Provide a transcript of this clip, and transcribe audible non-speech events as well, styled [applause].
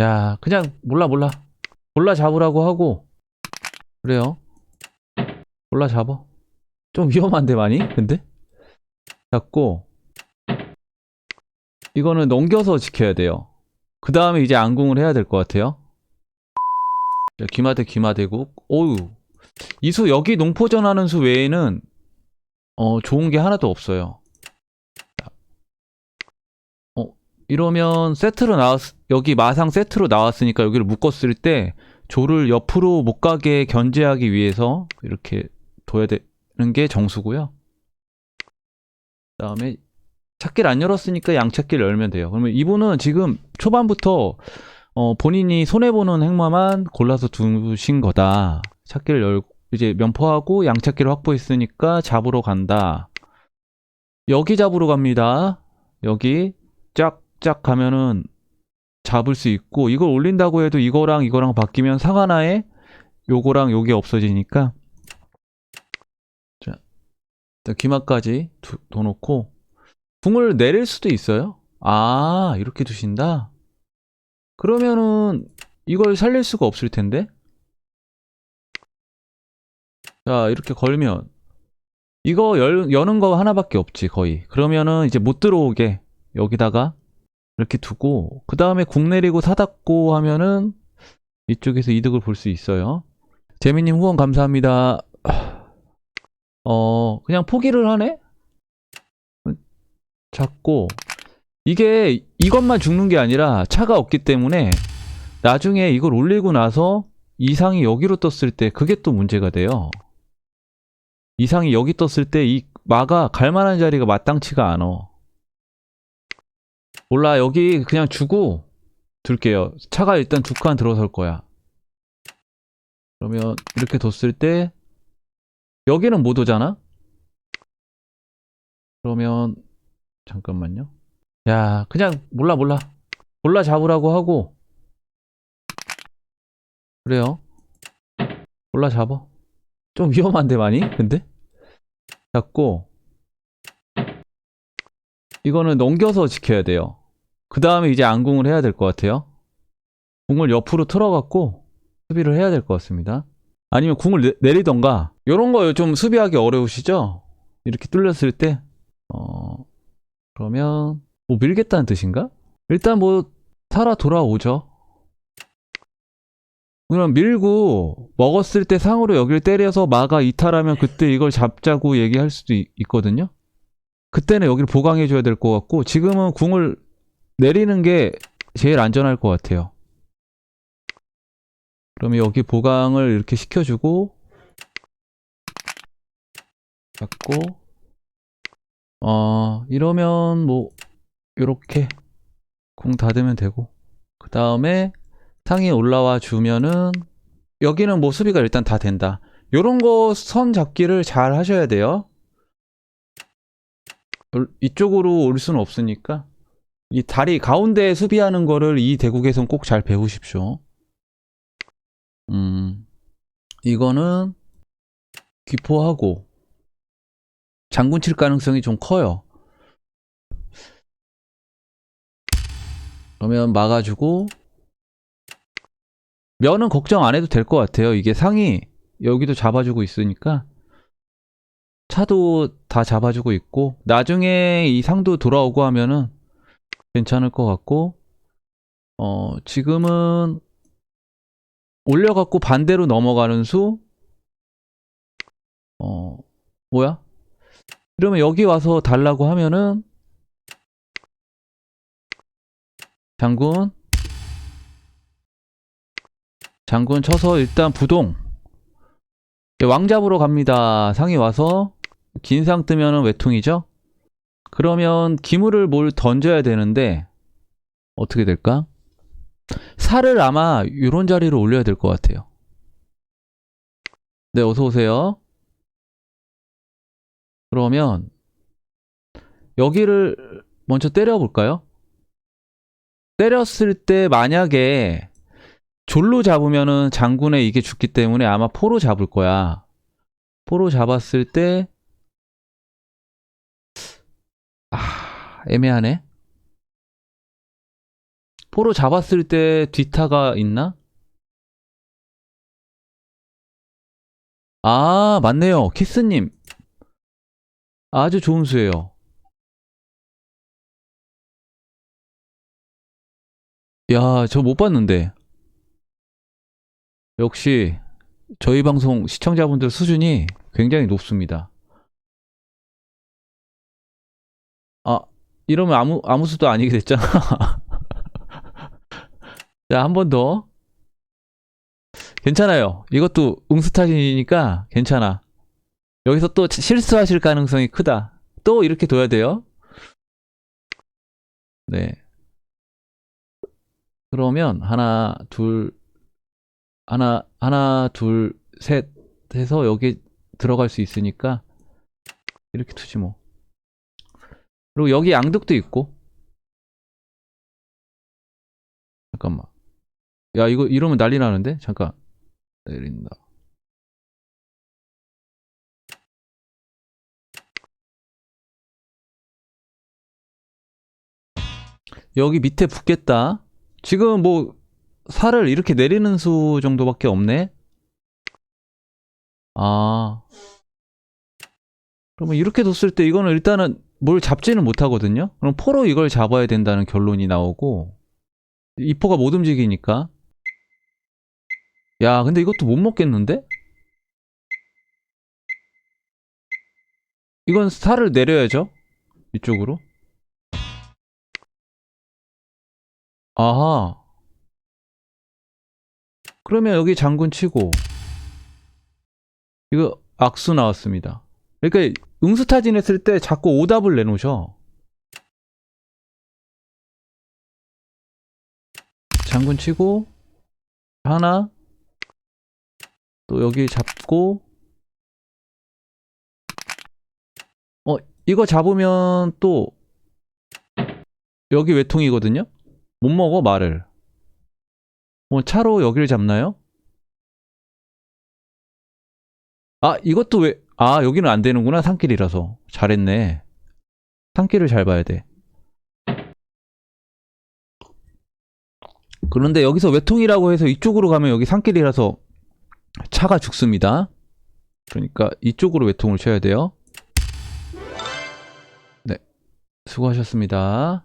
야, 그냥 몰라 몰라. 몰라 잡으라고 하고 그래요. 몰라 잡어. 좀 위험한데 많이? 근데 잡고 이거는 넘겨서 지켜야 돼요. 그 다음에 이제 안궁을 해야 될 것 같아요. 자, 기마대 기마대국. 오우 이수 여기 농포전 하는 수 외에는 어 좋은 게 하나도 없어요. 자, 어 이러면 세트로 나왔 여기 마상 세트로 나왔으니까 여기를 묶었을 때 조를 옆으로 못 가게 견제하기 위해서 이렇게 둬야 되는 게 정수고요. 그다음에 찾기를 안 열었으니까 양찾기를 열면 돼요. 그러면 이분은 지금 초반부터 어, 본인이 손해보는 행마만 골라서 두신 거다. 찾기를 열고, 이제 면포하고 양찾기를 확보했으니까 잡으러 간다. 여기 잡으러 갑니다. 여기 쫙 쫙 가면은 잡을 수 있고, 이걸 올린다고 해도 이거랑 이거랑 바뀌면 상 하나에 요거랑 요게 없어지니까. 자, 일단 기마까지 두, 둬놓고, 궁을 내릴 수도 있어요. 아, 이렇게 두신다? 그러면은 이걸 살릴 수가 없을 텐데. 자, 이렇게 걸면 이거 열, 여는 거 하나밖에 없지, 거의. 그러면은 이제 못 들어오게 여기다가 이렇게 두고 그 다음에 궁 내리고 사닫고 하면은 이쪽에서 이득을 볼 수 있어요. 재민님 후원 감사합니다. 어, 그냥 포기를 하네? 잡고 이게 이것만 죽는 게 아니라 차가 없기 때문에 나중에 이걸 올리고 나서 이상이 여기로 떴을 때 그게 또 문제가 돼요. 이상이 여기 떴을 때 이 마가 갈 만한 자리가 마땅치가 않아. 몰라 여기 그냥 주고 둘게요. 차가 일단 두 칸 들어설 거야. 그러면 이렇게 뒀을 때 여기는 못 오잖아? 그러면 잠깐만요. 야, 그냥 몰라 몰라. 몰라 잡으라고 하고 그래요. 몰라 잡어. 좀 위험한데 많이? 근데 잡고 이거는 넘겨서 지켜야 돼요. 그 다음에 이제 안궁을 해야 될 것 같아요. 궁을 옆으로 틀어갖고 수비를 해야 될 것 같습니다. 아니면 궁을 내, 내리던가 이런 거 좀 수비하기 어려우시죠? 이렇게 뚫렸을 때 어, 그러면 뭐 밀겠다는 뜻인가? 일단 뭐 살아 돌아오죠. 그럼 밀고 먹었을 때 상으로 여기를 때려서 마가 이탈하면 그때 이걸 잡자고 얘기할 수도 있, 있거든요. 그때는 여기를 보강해 줘야 될 것 같고 지금은 궁을 내리는 게 제일 안전할 것 같아요. 그러면 여기 보강을 이렇게 시켜주고 잡고 어 이러면 뭐 요렇게 궁 닫으면 되고 그 다음에 상이 올라와 주면은 여기는 뭐 수비가 일단 다 된다. 요런 거 선 잡기를 잘 하셔야 돼요. 올- 이쪽으로 올 수는 없으니까 이 다리 가운데 수비하는 거를 이 대국에선 꼭 잘 배우십시오. 음 이거는 귀포하고 장군 칠 가능성이 좀 커요. 그러면 막아주고 면은 걱정 안 해도 될 것 같아요. 이게 상이 여기도 잡아주고 있으니까. 차도 다 잡아주고 있고 나중에 이 상도 돌아오고 하면은 괜찮을 것 같고 어 지금은 올려갖고 반대로 넘어가는 수? 어, 뭐야? 이러면 여기 와서 달라고 하면은 장군? 장군 쳐서 일단 부동. 네, 왕 잡으러 갑니다. 상이 와서 긴 상 뜨면은 외통이죠 그러면 기물을 뭘 던져야 되는데 어떻게 될까? 살을 아마 이런 자리로 올려야 될 것 같아요. 네 어서 오세요. 그러면 여기를 먼저 때려 볼까요? 때렸을 때 만약에 졸로 잡으면은 장군에 이게 죽기 때문에 아마 포로 잡을 거야. 포로 잡았을 때 애매하네. 포로 잡았을 때 뒤타가 있나? 아, 맞네요. 키스님. 아주 좋은 수예요. 야, 저 못 봤는데. 역시 저희 방송 시청자분들 수준이 굉장히 높습니다. 이러면 아무 아무 수도 아니게 됐잖아. [laughs] 자, 한 번 더. 괜찮아요. 이것도 응스타이니까 괜찮아. 여기서 또 실수하실 가능성이 크다. 또 이렇게 둬야 돼요. 네. 그러면 하나, 둘, 하나, 하나, 둘, 셋 해서 여기 들어갈 수 있으니까 이렇게 투지 뭐. 그리고 여기 양득도 있고. 잠깐만. 야, 이거 이러면 난리 나는데? 잠깐. 내린다. 여기 밑에 붙겠다. 지금 뭐 살을 이렇게 내리는 수 정도밖에 없네. 아. 그러면 이렇게 뒀을 때 이거는 일단은 뭘 잡지는 못하거든요. 그럼 포로 이걸 잡아야 된다는 결론이 나오고 이 포가 못 움직이니까. 야, 근데 이것도 못 먹겠는데? 이건 살을 내려야죠. 이쪽으로. 아하. 그러면 여기 장군 치고 이거 악수 나왔습니다. 그러니까 응수타진 했을 때 자꾸 오답을 내놓으셔. 장군 치고 하나 또 여기 잡고 어 이거 잡으면 또 여기 외통이거든요. 못 먹어 말을. 뭐 차로 여기를 잡나요? 아 이것도 왜? 아 여기는 안 되는구나 산길이라서 잘했네. 산길을 잘 봐야 돼. 그런데 여기서 외통이라고 해서 이쪽으로 가면 여기 산길이라서 차가 죽습니다. 그러니까 이쪽으로 외통을 쳐야 돼요. 네. 수고하셨습니다.